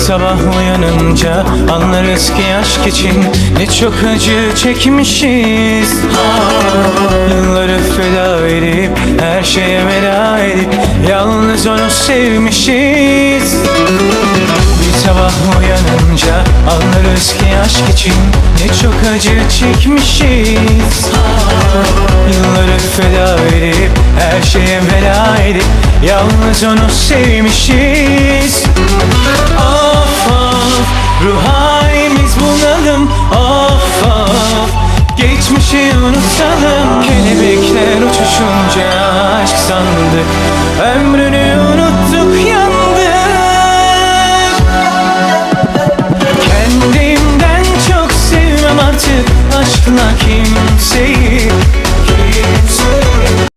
sabah uyanınca anlarız ki aşk için. Ne çok acı çekmişiz. Yılları feda edip her şeye veda edip yalnız onu sevmişiz. Bir sabah uyanınca anlarız ki aşk için. Ne çok acı çekmişiz. Yılları feda edip her şeye veda edip yalnız onu sevmişiz Ruh halimiz bunalım of of Geçmişi unutalım. Kelebekler uçuşunca aşk sandık Ömrünü unuttuk yandık. Kendimden çok sevmem artık aşkla kimseyi.